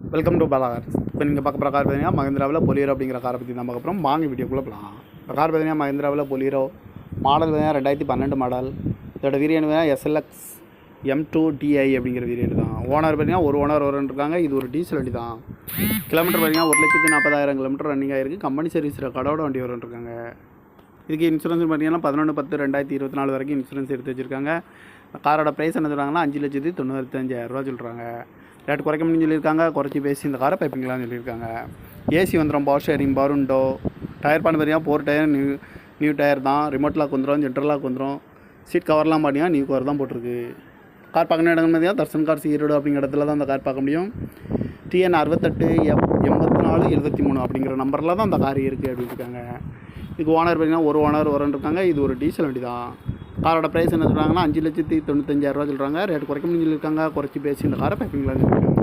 Welcome to பாலாகார் இப்போ நீங்கள் பார்க்க போகிற கார் பார்த்தீங்கன்னா மகேந்திராவில் பொலியரோ அப்படிங்கிற காரை பற்றி தான் அப்புறம் வாங்க வீடியோக்குள்ளே போகலாம் இந்த கார் பார்த்தீங்கன்னா மகேந்திராவில் பொலியரோ மாடல் பார்த்தீங்கன்னா ரெண்டாயிரத்தி பன்னெண்டு மாடல் இதோட வீரியன் பார்த்தீங்கன்னா எஸ்எல்எக்ஸ் எம் டூ டிஐ அப்படிங்கிற வீரியன் தான். ஓனர் பார்த்தீங்கன்னா ஒரு ஓனர் வரன்னு இருக்காங்க. இது ஒரு டீசல் வண்டி தான். கிலோமீட்டர் பார்த்தீங்கன்னா ஒரு லட்சத்தி நாற்பதாயிரம் கிலோமீட்டர் ரன்னிங் ஆகிருக்கு கம்பெனி சர்வீஸ் ரெக்கார்டோட வண்டி வரன்னு இருக்காங்க. இதுக்கு இன்சூரன்ஸ் பார்த்தீங்கன்னா பதினொன்று பத்து ரெண்டாயிரத்தி இருபத்தி நாலு வரைக்கும் இன்சூரன்ஸ் எடுத்து வச்சுருக்காங்க. காரோட ப்ரைஸ் என்ன சொல்கிறாங்கன்னா அஞ்சு லட்சத்தி ரூபா சொல்கிறாங்க ரேட் குறைக்க முடியும் சொல்லியிருக்காங்க. குறைச்சி பேசி இந்த காரை பைப்பிங்களான்னு சொல்லியிருக்காங்க. ஏசி வந்துடும் பவர் ஷேரிங் பவருண்டோ டயர் பண்ண பார்த்தீங்கன்னா four tyre new new tyre தான். ரிமோட் லாக் வந்துடும் ஜென்ரல் லாக் வந்துடும் சீட் கவர்லாம் பார்த்தீங்கன்னா நியூ கவர் தான் போட்டிருக்கு. கார் பார்க்கணும் இடம் பார்த்தீங்கன்னா தர்சன் கார் ஈரோடு அப்படிங்கிற இடத்துல தான் அந்த கார் பார்க்க முடியும். டிஎன் அறுபத்தெட்டு எப் எண்பத்தி நாலு எழுபத்தி மூணு அப்படிங்கிற நம்பரில் தான் அந்த கார் இருக்குது அப்படின்னு இருக்காங்க. இதுக்கு ஓனர் பார்த்தீங்கன்னா ஒரு ஓனர் வரன்னு இருக்காங்க. இது ஒரு டீசல் வண்டி தான் காரோட ப்ரைஸ் என்ன சொல்கிறாங்கன்னா அஞ்சு லட்சத்தி தொண்ணூத்தஞ்சாயிரரூவா சொல்கிறாங்க ரேட் குறைக்க முடிஞ்சிருக்காங்க. குறைச்சி பேசி இந்த காரை பேக்கிங்லாம்